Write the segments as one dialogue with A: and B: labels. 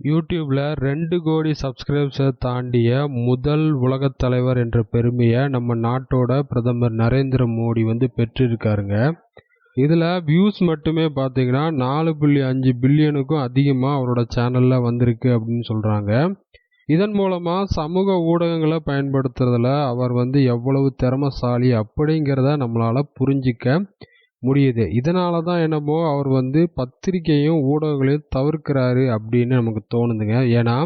A: யூடியூப்பில் ரெண்டு கோடி சப்ஸ்கிரைப்ஸை தாண்டிய முதல் உலகத் தலைவர் என்ற பெருமையை நம்ம நாட்டோட பிரதமர் நரேந்திர மோடி வந்து பெற்றிருக்காருங்க. இதில் வியூஸ் மட்டுமே பார்த்தீங்கன்னா நாலு புள்ளி அஞ்சு பில்லியனுக்கும் அதிகமாக அவரோட சேனலில் வந்திருக்கு அப்படின்னு சொல்கிறாங்க இதன் மூலமாக சமூக ஊடகங்களை பயன்படுத்துறதுல அவர் வந்து எவ்வளவு திறமசாலி அப்படிங்கிறத நம்மளால் புரிஞ்சிக்க முடியுது. இதனால தான் என்னமோ அவர் வந்து பத்திரிக்கையும் ஊடகங்களையும் தவிர்க்கிறாரு அப்படின்னு நமக்கு தோணுதுங்க. ஏன்னா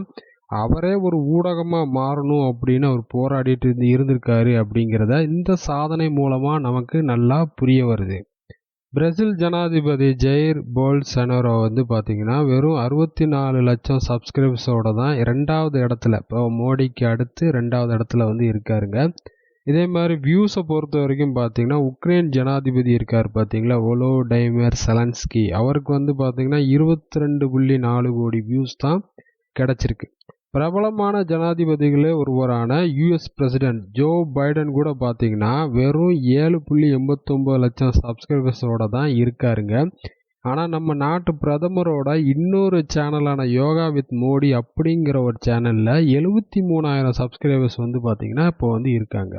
A: அவரே ஒரு ஊடகமாக மாறணும் அப்படின்னு அவர் போராடிட்டு இருந்து இருந்திருக்காரு அப்படிங்கிறத இந்த சாதனை மூலமாக நமக்கு நல்லா புரிய வருது. பிரேசில் ஜனாதிபதி ஜெயிர் போல்சனரோ வந்து பார்த்திங்கன்னா வெறும் அறுபத்தி நாலு லட்சம் சப்ஸ்கிரைபர்ஸோட தான் ரெண்டாவது இடத்துல இப்போ மோடிக்கு அடுத்து ரெண்டாவது இடத்துல வந்து இருக்காருங்க. இதே மாதிரி வியூஸை பொறுத்த வரைக்கும் பார்த்தீங்கன்னா உக்ரைன் ஜனாதிபதி இருக்கார் பார்த்தீங்களா ஒலோ டைமர் செலன்ஸ்கி அவருக்கு வந்து பார்த்தீங்கன்னா இருபத்தி ரெண்டு புள்ளி நாலு கோடி வியூஸ் தான் கிடச்சிருக்கு. பிரபலமான ஜனாதிபதிகளே ஒருவரான யூஎஸ் பிரசிடென்ட் ஜோ பைடன் கூட பார்த்தீங்கன்னா வெறும் ஏழு புள்ளி எண்பத்தொம்பது லட்சம் சப்ஸ்கிரைபர்ஸோட தான் இருக்காருங்க. ஆனால் நம்ம நாட்டு பிரதமரோட இன்னொரு சேனலான யோகா வித் மோடி அப்படிங்கிற ஒரு சேனலில் எழுபத்தி மூணாயிரம் சப்ஸ்கிரைபர்ஸ் வந்து பார்த்திங்கன்னா இப்போ வந்து இருக்காங்க.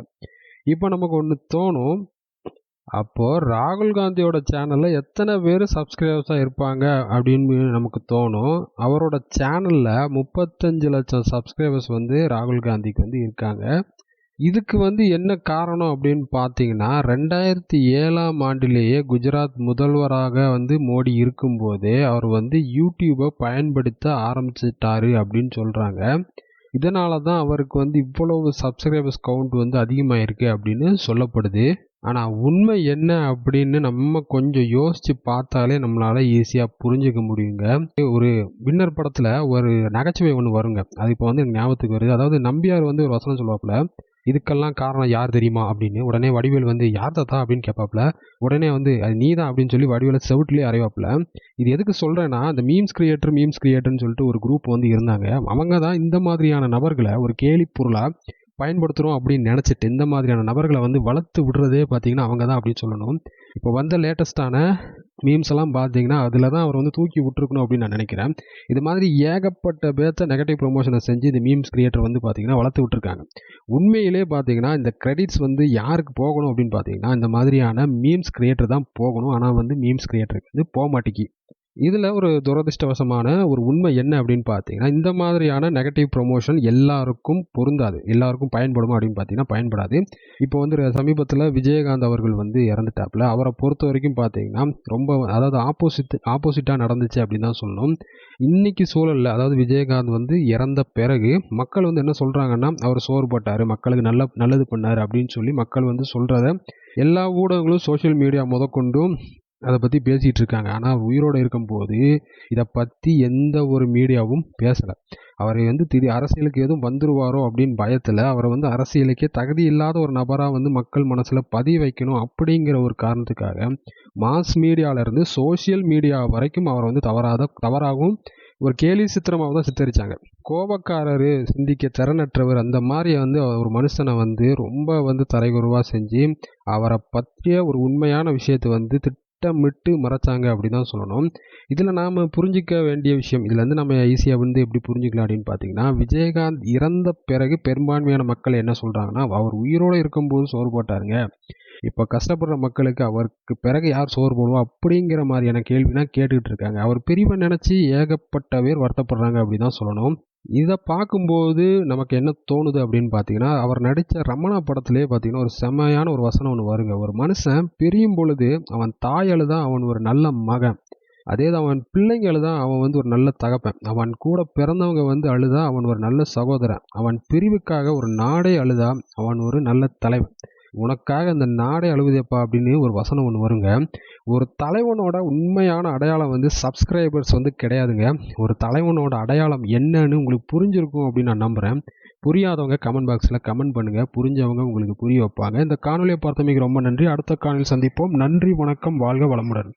A: இப்போ நமக்கு ஒன்று தோணும். அப்போது ராகுல் காந்தியோட சேனலில் எத்தனை பேர் சப்ஸ்கிரைபர்ஸாக இருப்பாங்க அப்படின்னு நமக்கு தோணும். அவரோட சேனலில் முப்பத்தஞ்சு லட்சம் சப்ஸ்கிரைபர்ஸ் வந்து ராகுல் காந்திக்கு வந்து இருக்காங்க. இதுக்கு வந்து என்ன காரணம் அப்படின்னு பார்த்தீங்கன்னா ரெண்டாயிரத்தி ஏழாம் ஆண்டிலேயே குஜராத் முதல்வராக வந்து மோடி இருக்கும்போதே அவர் வந்து யூடியூப்பை பயன்படுத்த ஆரம்பிச்சிட்டாரு அப்படின்னு சொல்கிறாங்க இதனால தான் அவருக்கு வந்து இவ்வளவு சப்ஸ்கிரைபர்ஸ் கவுண்ட் வந்து அதிகமாயிருக்கு அப்படின்னு சொல்லப்படுது. ஆனால் உண்மை என்ன அப்படின்னு நம்ம கொஞ்சம் யோசித்து பார்த்தாலே நம்மளால் ஈஸியாக புரிஞ்சுக்க முடியுங்க. ஒரு வின்னர் படத்தில் ஒரு நகைச்சுவை ஒன்று வருங்க. அது இப்போ வந்து ஞாபகத்துக்கு வருது. அதாவது நம்பியார் வந்து ஒரு வசனம் சொல்லுவாப்புல இதுக்கெல்லாம் காரணம் யார் தெரியுமா அப்படின்னு உடனே வடிவேல் வந்து யார் தாத்தா? அப்படின்னு கேட்பாப்புல உடனே வந்து அது நீ தான் அப்படின்னு சொல்லி வடிவேல செவுட்லேயே அறைவாப்புல இது எதுக்கு சொல்கிறேன்னா இந்த மீம்ஸ் கிரியேட்டர் மீம்ஸ் கிரியேட்டர்னு சொல்லிட்டு ஒரு குரூப் வந்து இருந்தாங்க. அவங்க தான் இந்த மாதிரியான நபர்களை ஒரு கேலி பொருளாக பயன்படுத்துகிறோம் அப்படின்னு நினச்சிட்டு இந்த மாதிரியான நபர்களை வந்து வளர்த்து விடுறதே பார்த்தீங்கன்னா அவங்க தான் அப்படின்னு சொல்லணும். இப்போ வந்த லேட்டஸ்ட்டான மீம்ஸ் எல்லாம் பார்த்தீங்கன்னா அதில் தான் அவர் வந்து தூக்கி விட்டுருக்கணும் அப்படின்னு நான் நினைக்கிறேன். இது மாதிரி ஏகப்பட்ட பேர்த்த நெகட்டிவ் ப்ரொமோஷனை செஞ்சு இந்த மீம்ஸ் கிரியேட்டர் வந்து பார்த்தீங்கன்னா வளர்த்து விட்டுருக்காங்க. உண்மையிலே பார்த்தீங்கன்னா இந்த கிரெடிட்ஸ் வந்து யாருக்கு போகணும் அப்படின்னு பார்த்தீங்கன்னா இந்த மாதிரியான மீம்ஸ் கிரியேட்டர் தான் போகணும். ஆனால் வந்து மீம்ஸ் கிரியேட்டருக்கு வந்து போக மாட்டேங்கி இதில் ஒரு துரதிருஷ்டவசமான ஒரு உண்மை என்ன அப்படின்னு பார்த்தீங்கன்னா இந்த மாதிரியான நெகட்டிவ் ப்ரொமோஷன் எல்லாருக்கும் பொருந்தாது. எல்லாருக்கும் பயன்படுமா அப்படின்னு பார்த்தீங்கன்னா பயன்படாது. இப்போ வந்து சமீபத்தில் விஜயகாந்த் அவர்கள் வந்து இறந்துட்டாப்புல. அவரை பொறுத்த வரைக்கும் பார்த்தீங்கன்னா ரொம்ப அதாவது ஆப்போசிட் ஆப்போசிட்டாக நடந்துச்சு அப்படின்னு தான் சொல்லணும். இன்னைக்கு சூழலில் அதாவது விஜயகாந்த் வந்து இறந்த பிறகு மக்கள் வந்து என்ன சொல்கிறாங்கன்னா அவர் சோறுபட்டார் மக்களுக்கு நல்ல நல்லது பண்ணார் அப்படின்னு சொல்லி மக்கள் வந்து சொல்கிறத எல்லா ஊடகங்களும் சோஷியல் மீடியா முதற்கொண்டும் அதை பற்றி பேசிகிட்டு இருக்காங்க ஆனால் அவர் உயிரோடு இருக்கும்போது இதை பற்றி எந்த ஒரு மீடியாவும் பேசலை. அவர் வந்து திடீர் அரசியலுக்கு எதுவும் வந்துருவாரோ அப்படின்னு பயத்தில் அவரை வந்து அரசியலுக்கே தகுதி இல்லாத ஒரு நபராக வந்து மக்கள் மனசில் பதிய வைக்கணும் அப்படிங்கிற ஒரு காரணத்துக்காக மாஸ் மீடியாவிலேருந்து சோசியல் மீடியா வரைக்கும் அவரை வந்து தவறாத தவறாகவும் ஒரு கேலி சித்திரமாக தான் சித்தரித்தாங்க கோபக்காரர் சிந்திக்க திறனற்றவர் அந்த மாதிரி வந்து ஒரு மனுஷனை வந்து ரொம்ப வந்து தரைகுருவாக செஞ்சு அவரை பற்றிய ஒரு உண்மையான விஷயத்தை வந்து திட்டமிட்டு மறைச்சாங்க அப்படி தான் சொல்லணும். இதில் நாம் புரிஞ்சிக்க வேண்டிய விஷயம் இதில் வந்து நம்ம ஈஸியாக வந்து எப்படி புரிஞ்சுக்கலாம் அப்படின்னு பார்த்தீங்கன்னா விஜயகாந்த் இறந்த பிறகு பெரும்பான்மையான மக்கள் என்ன சொல்கிறாங்கன்னா அவர் உயிரோடு இருக்கும்போது சோறு போட்டாருங்க. இப்போ கஷ்டப்படுற மக்களுக்கு அவருக்கு பிறகு யார் சோறு போடுவோம் அப்படிங்கிற மாதிரியான கேள்வினா கேட்டுக்கிட்டு இருக்காங்க. அவர் பிரிவை நினச்சி ஏகப்பட்ட பேர் வருத்தப்படுறாங்க அப்படி தான் சொல்லணும். இதை பார்க்கும்போது நமக்கு என்ன தோணுது அப்படின்னு பார்த்தீங்கன்னா அவர் நடித்த ரமணா படத்திலே பார்த்தீங்கன்னா ஒரு செம்மையான ஒரு வசனம் ஒன்று வருங்க. ஒரு மனுஷன் பிரியும் பொழுது அவன் தாய் அழுதான் அவன் ஒரு நல்ல மகன். அதே தான் அவன் பிள்ளைங்க தான் அவன் வந்து ஒரு நல்ல தகப்பன். அவன் கூட பிறந்தவங்க வந்து அழுதா அவன் ஒரு நல்ல சகோதரன். அவன் பிரிவுக்காக ஒரு நாடே அழுதா அவன் ஒரு நல்ல தலைவன். உனக்காக இந்த நாடே அழுகுதேப்பா அப்படின்னு ஒரு வசனம் ஒன்று வருங்க. ஒரு தலைவனோட உண்மையான அடையாளம் வந்து சப்ஸ்கிரைபர்ஸ் வந்து கிடையாதுங்க. ஒரு தலைவனோட அடையாளம் என்னன்னு உங்களுக்கு புரிஞ்சிருக்கும் அப்படின்னு நான் நம்புகிறேன் புரியாதவங்க கமெண்ட் பாக்ஸில் கமெண்ட் பண்ணுங்கள் புரிஞ்சவங்க உங்களுக்கு புரிய வைப்பாங்க. இந்த காணொலியை பார்த்தமைக்கு ரொம்ப நன்றி. அடுத்த காணொலி சந்திப்போம். நன்றி வணக்கம். வாழ்க வளமுடன்.